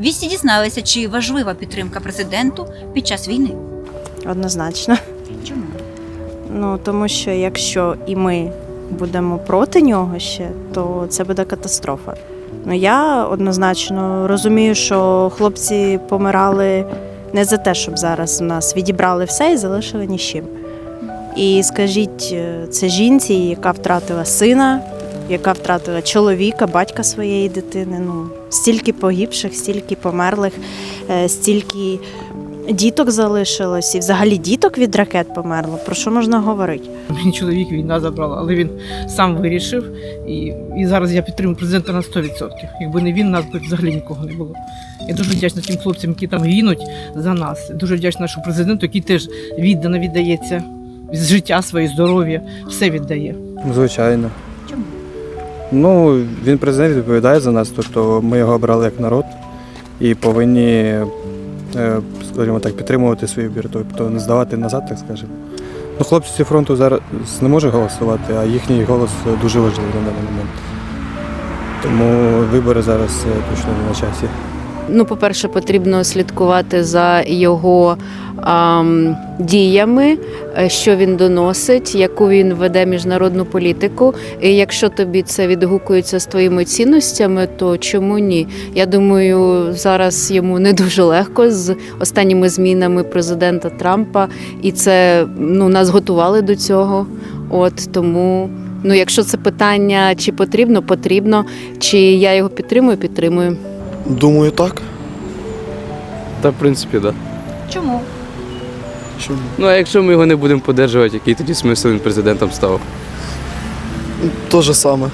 Вісті дізналися, чи важлива підтримка президенту під час війни. Однозначно. Чому? Ну тому що якщо і ми будемо проти нього ще, то це буде катастрофа. Ну я однозначно розумію, що хлопці помирали не за те, щоб зараз у нас відібрали все і залишили ні з чим. І скажіть, е, це жінці, яка втратила сина, яка втратила чоловіка, батька своєї дитини. Ну стільки погибших, стільки померлих, е, стільки діток залишилось, і взагалі діток від ракет померло. Про що можна говорити? Мій чоловік війна забрала, але він сам вирішив. І, і зараз я підтримую президента на 100%. Якби не він, нас би взагалі нікого не було. Я дуже вдячна тим хлопцям, які там гинуть за нас. Дуже вдячна нашому президенту, який теж віддано віддається з життя своє, здоров'я, все віддає. Звичайно. Ну, він президент відповідає за нас, тобто ми його обрали як народ і повинні, е, скажімо так, підтримувати свій вибір, тобто не здавати назад, так скажемо. Ну, хлопці фронту зараз не можуть голосувати, а їхній голос дуже важливий на даний момент. Тому вибори зараз е, точно не на часі. Ну, по-перше, потрібно слідкувати за його ам, діями, е, що він доносить, яку він веде міжнародну політику. І якщо тобі це відгукується з твоїми цінностями, то чому ні? Я думаю, зараз йому не дуже легко з останніми змінами президента Трампа, і це ну нас готували до цього. От тому. Ну, якщо це питання, чи потрібно, потрібно, чи я його підтримую, підтримую. Думаю, так. Та в принципі, так. Да. Чому? Чому? Ну а якщо ми його не будемо подержувати, який тоді смисл він президентом став? То же саме.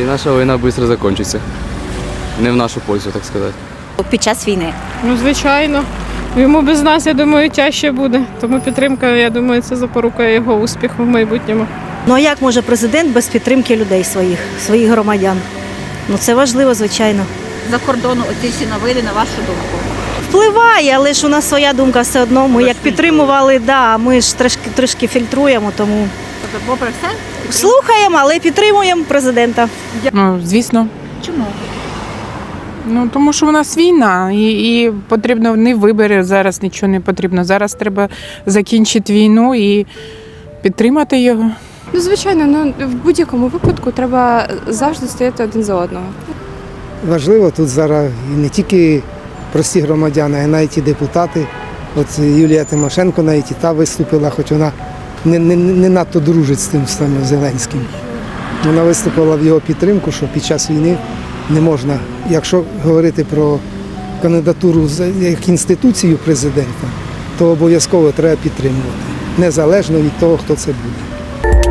І наша війна швидко закінчиться. Не в нашу пользу, так сказати. Під час війни. Ну, звичайно. Йому без нас, я думаю, тяжче буде. Тому підтримка, я думаю, це запорука його успіху в майбутньому. Ну а як може президент без підтримки людей своїх, своїх громадян? Ну це важливо, звичайно. За кордону оці всі новини, на вашу думку. Впливає, але ж у нас своя думка все одно. Ми як підтримували, да, ми ж трошки трошки фільтруємо, тому Тобто, попри все, слухаємо, але підтримуємо президента. Ну, звісно. чому? Ну тому що у нас війна, і, і потрібно не вибори зараз нічого не потрібно. Зараз треба закінчити війну і підтримати його. Ну, звичайно, ну в будь-якому випадку треба завжди стояти один за одного. Важливо тут зараз і не тільки прості громадяни, а навіть і депутати. От Юлія Тимошенко навіть і та виступила, хоч вона не, не, не надто дружить з тим самим Зеленським. Вона виступила в його підтримку, що під час війни не можна, якщо говорити про кандидатуру як інституцію президента, то обов'язково треба підтримувати, незалежно від того, хто це буде.